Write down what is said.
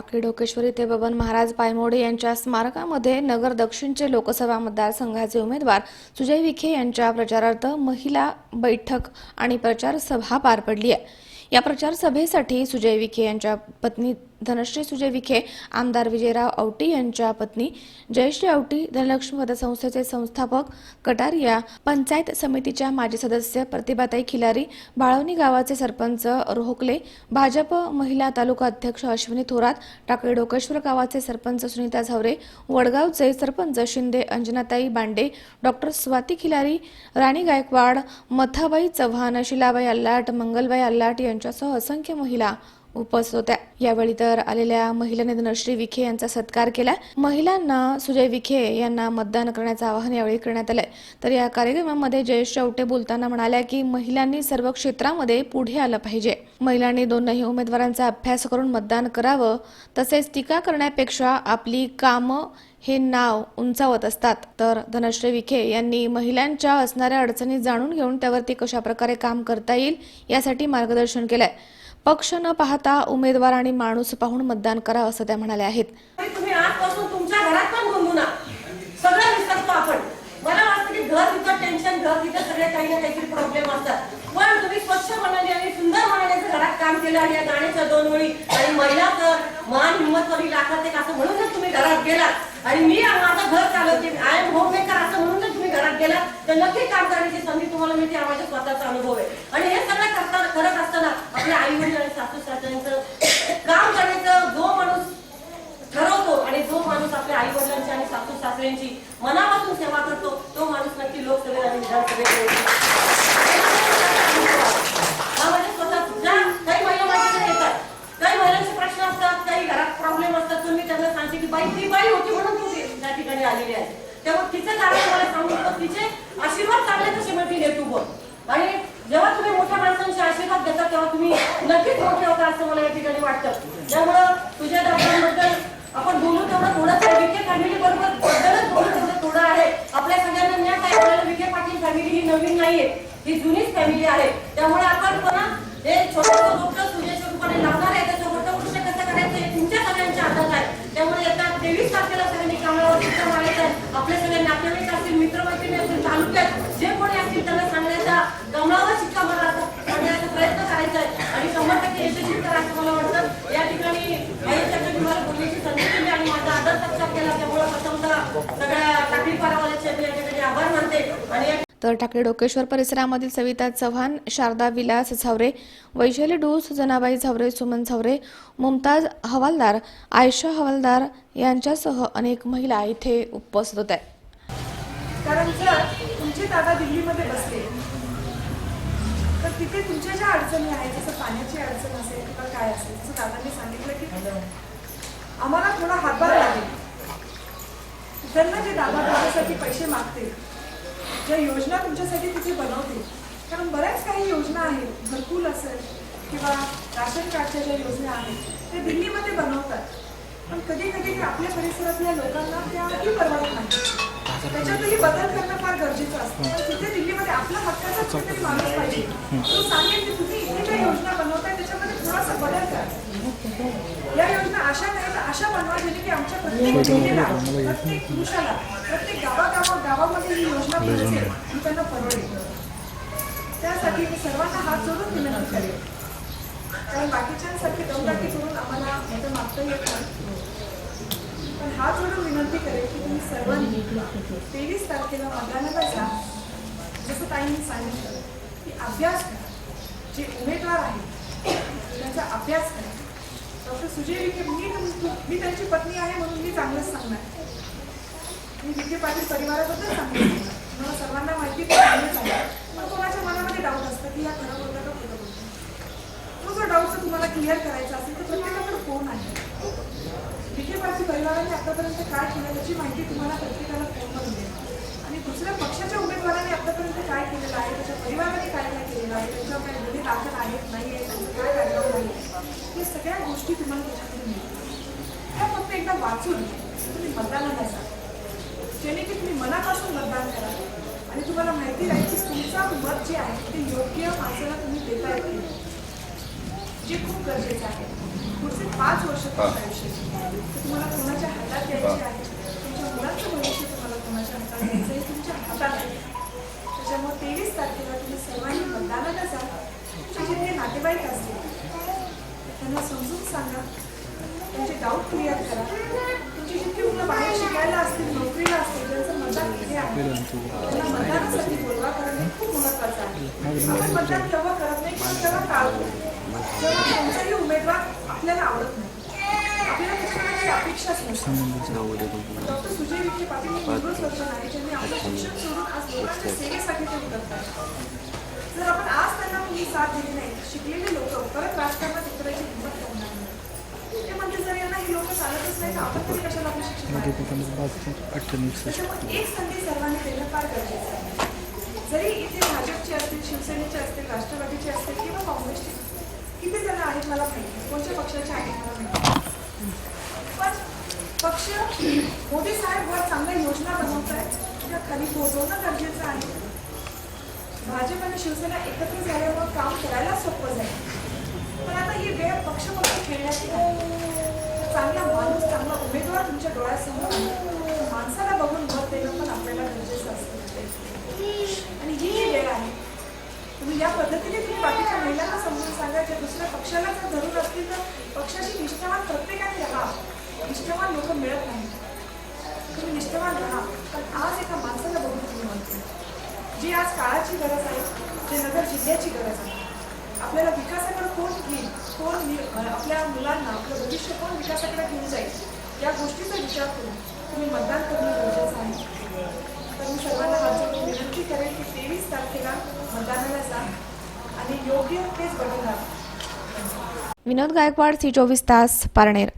टाकळी डोकेश्वरी ते बबन महाराज पायमोडे यांच्या स्मारकामध्ये नगर दक्षिणचे लोकसभा मतदारसंघाचे उमेदवार सुजय विखे यांच्या प्रचारार्थ महिला बैठक आणि प्रचार सभा पार पडली आहे. या प्रचार सभेसाठी सुजय विखे यांच्या पत्नी धनश्री सुजय विखे आमदार विजयराव औटी यांच्या पत्नी जयश्री औटी धनलक्ष्मी पतसंस्थेचे संस्थापक कटारिया पंचायत समितीच्या माजी सदस्य प्रतिभाताई खिलारी बाळवणी गावाचे सरपंच रोहकले भाजप महिला तालुका अध्यक्ष अश्विनी थोरात टाकळी डोकेश्वर गावाचे सरपंच सुनीता झावरे वडगावचे सरपंच शिंदे अंजनाताई बांडे डॉक्टर स्वाती खिलारी राणी गायकवाड मथाबाई चव्हाण शिलाबाई अल्लाट मंगलबाई अल्लाट यांच्यासह असंख्य महिला उपस्थित होत्या. यावेळी तर आलेल्या महिलांनी धनश्री विखे यांचा सत्कार केला. महिलांना सुजय विखे यांना मतदान करण्याचं आवाहन यावेळी करण्यात आलंय. तर या कार्यक्रमामध्ये जयेश चौटे बोलताना म्हणाल्या की महिलांनी सर्व क्षेत्रामध्ये पुढे आलं पाहिजे. महिलांनी दोनही उमेदवारांचा अभ्यास करून मतदान करावं. तसेच टीका करण्यापेक्षा आपली कामं हे नाव उंचावत असतात. तर धनश्री विखे यांनी महिलांच्या असणाऱ्या अडचणी जाणून घेऊन त्यावरती कशा प्रकारे काम करता येईल यासाठी मार्गदर्शन केलंय. पक्ष न पाहता उमेदवार आणि माणूस पाहून मतदान करा असं त्या म्हणाल्या आहेत. तुम्ही आजपासून तुमच्या घरात पण घुमू ना सगळं विसरतो आपण. मला वाटतं की घर तिथं टेन्शन घर तिथं सगळे काही ना काहीतरी प्रॉब्लेम असतात. पण तुम्ही स्वच्छ मनाने आणि सुंदर मनाने घरात काम केलं आणि या गाण्याच्या दोन ओळी आणि महिलाचं मान हिंमत करी राखत एक असं म्हणूनच तुम्ही घरात गेलात. आणि मी माझं घर चालवते. आय एम होम मेकर असं म्हणून घरात गेला तर नक्की काम करण्याची संधी तुम्हाला मिळते हा माझ्या स्वतःचा अनुभव आहे. आणि हे सगळं करताना करत असताना आपल्या आई वडील आणि सासू सासऱ्यांचं काम करण्याचं जो माणूस ठरवतो आणि जो माणूस आपल्या आई वडिलांची आणि सासू सासऱ्यांची मनापासून सेवा करतो तो माणूस नक्की लोकसभेत आणि विधानसभेत म्हणजे स्वतः काही महिला माझ्याकडे येतात काही महिलांचे प्रश्न असतात काही घरात प्रॉब्लेम असतात तर मी त्यांना सांगते की बाई ती बाई होती म्हणून तू त्या ठिकाणी आलेली आहे. तेव्हा तिचे कारण मला सांगून तर तिचे आशीर्वाद चांगले कसे मिळतील हे आणि जेव्हा तुम्ही मोठ्या माणसांचे आशीर्वाद देता तेव्हा तुम्ही नक्कीच मोठे होता असं मला या ठिकाणी वाटतं. त्यामुळं तुझ्या दाखवांबद्दल आपण बोलू तेवढं थोडंसं. विखे फॅमिली बरोबर बद्दलच बोलू तेवढं थोडं आहे. आपल्या सगळ्यांना ज्ञात आहे. आपल्याला विखे पाटील फॅमिली ही नवीन नाहीये. ही जुनीच फॅमिली आहे त्यामुळे आपण पण हे छोटं गोष्ट सुनेच्या रूपाने लावणार आहे त्याचं मोठं गोष्ट कसं करायचं हे तुमच्या सगळ्यांच्या हातात आहे त्यामुळे येत्या तेवीस तारखेला सगळ्यांनी कामावर चित्र मारायचं आहे आपल्या सगळ्या नातेवाईक असतील मित्रमैत्रिणी असतील तालुक्यात जे कोणी असतील त्यांना सांगण्याचा कमळावर शिक्का मारायचा करण्याचा प्रयत्न करायचा आहे आणि शंभर टक्के यशस्वी करायचं मला वाटतं या ठिकाणी काही टक्के तुम्हाला बोलण्याची संधी दिली आणि माझा आदर सत्कार केला त्यामुळे प्रथमतः सगळ्या टाकळी पारावाल्याचे मी या ठिकाणी आभार मानते. आणि या तर टाकळी डोकेश्वर परिसरामधील सविता चव्हाण शारदा विलास झावरे वैशाली डूस जनाबाई झावरे सुमन झावरे मुमताज हवालदार आयशा हवालदार यांच्यासह अनेक महिला इथे उपस्थित होत्या कारण जर तुमचे दादा दिल्लीमध्ये बसले. तर तिथे तुमच्या ज्या अडचणी आहेत जसं पाण्याची अडचण असेल किंवा काय असेल जसं दादांनी सांगितलं की आम्हाला थोडा हातभार लागेल. त्यांना जे दादा दादासाठी पैसे मागतील ज्या योजना तुमच्यासाठी तिथे बनवतील कारण बऱ्याच काही योजना आहेत घरकुल असेल किंवा राशन कार्डच्या ज्या योजना आहेत ते दिल्लीमध्ये बनवतात. पण कधी कधी ते आपल्या परिसरातल्या लोकांना त्याही परवडत नाही. त्याच्यातही बदल करणं फार गरजेचं असतं. तिथे दिल्लीमध्ये आपला हक्काचा कुठेतरी माणूस पाहिजे. तो सांगेल की तुम्ही इथे ज्या योजना बनवताय त्याच्यामध्ये थोडासा बदल करा. या योजना अशा नाही अशा बनवा जेणे की आमच्या प्रत्येक महिलेला प्रत्येक पुरुषाला प्रत्येक गावागावा गावामध्ये ही योजना पोहोचेल ही त्यांना परवडेल त्यासाठी मी सर्वांना हात जोडून विनंती करेन. कारण बाकीच्यांसारखी दमदाटी करून आम्हाला मतं मागता येत नाही. पण हात जोडून विनंती करेन की तुम्ही सर्वांनी तेवीस तारखेला मतदानाला जा जसं ताईंनी सांगितलं की अभ्यास करा. जे उमेदवार आहेत त्यांचा अभ्यास करा. डॉक्टर सुजय विखे मी मी त्यांची पत्नी आहे म्हणून मी चांगलंच सांगणार. मी विखे पाटील परिवाराबद्दल सांगणार. मला सर्वांना माहिती ते चांगलंच आहे पण कोणाच्या मनामध्ये डाऊट असतं की या खरं बोलतं का खोटं बोलतं तो जर डाऊट तुम्हाला क्लिअर करायचा असेल तर प्रत्येकाकडे फोन आहे विखे पाटील परिवाराने आतापर्यंत काय केलं त्याची माहिती तुम्हाला प्रत्येकाला फोनमधून देईल आणि दुसऱ्या पक्षाच्या उमेदवाराने आतापर्यंत काय केलेलं आहे त्याच्या परिवाराने काय काय केलेलं आहे त्यांच्यावर काय गुन्हे दाखल आहेत नाही आहेत त्यांचं काय बॅकग्राऊंड आहे? हे सगळ्या गोष्टी तुम्हाला त्याच्याकडून मिळतील. त्या फक्त एकदा वाचून तुम्ही मतदानाला जा जेणे की तुम्ही मनापासून मतदान करा. आणि तुम्हाला माहिती राहील की तुमचं मत जे आहे ते योग्य माणसाला तुम्ही देता येते जे खूप गरजेचं आहे. पुढचे पाच वर्ष तुमच्या आयुष्याचे तुम्हाला कोणाच्या हातात द्यायचे आहे? डाऊट क्लिअर करा. तुमची जितकी मुलं बाहेर शिकायला असतील नोकरीला असतील ज्यांचं मतदान इथे आहे त्यांना मतदानासाठी बोलवा कारण हे खूप महत्वाचं आहे. आपण मतदान तेव्हा करत नाही पण तेव्हा टाळतो. तेव्हा कोणताही उमेदवार आपल्याला आवडत नाही आपल्याला त्याच्याकडे अपेक्षाच नसतात. डॉक्टर सुजय विखे पाटील हे निवृत्त आहे ज्यांनी आपलं शिक्षण सोडून आज लोकांच्या सेवेसाठी ते उतरतात जर आपण आज त्यांना तुम्ही साथ दिली नाही शिकलेले लोक परत राष्ट्र उतरायची हिंमत करणार नाही ते म्हणते जर यांना ही लोक चालतच नाही तर आपण तरी कशाला आपलं शिक्षण वाढवू? त्याच्यामुळे एक संधी सर्वांनी देणं फार गरजेचं आहे जरी इथे भाजपचे असतील शिवसेनेचे असतील राष्ट्रवादीचे असतील किंवा काँग्रेसचे किती जण आहेत मला माहिती कोणत्या पक्षाचे आहेत मला माहिती पण पक्ष मोदी साहेब वर चांगल्या योजना बनवत आहेत त्या खाली पोहोचवणं गरजेचं आहे भाजप आणि शिवसेना एकत्र झाल्यावर काम करायला सोपं जाईल पण आता ही वेळ पक्ष पक्ष खेळण्याची चांगला माणूस चांगला उमेदवार तुमच्या डोळ्यासमोर माणसाला बघून मत देणं पण आपल्याला गरजेचं असतं. आणि ही जी वेळ आहे तुम्ही या पद्धतीने तुम्ही बाकीच्या महिलांना समजून सांगा जे दुसऱ्या पक्षाला जर धरून असतील तर पक्षाशी निष्ठावान प्रत्येकाने राहा. निष्ठावान लोक मिळत नाही तुम्ही निष्ठावान राहा. पण आज एका माणसाला बघून तुम्ही म्हणते. जी आज काळाची गरज आहे ते नगर जिल्ह्याची गरज आहे आपल्याला विकासाकडे कोण घेईल? कोण आपल्या मुलांना आपलं भविष्य कोण विकासाकडे घेऊन जाईल? या गोष्टीचा विचार करून तुम्ही मतदान करणं गरजेचं आहे. तर मी सर्वांना माझ्याकडून विनंती करेन की तेवीस तारखेला मतदानाला जा आणि योग्य तेच बदल विनोद गायकवाड सी चोवीस तास पारनेर.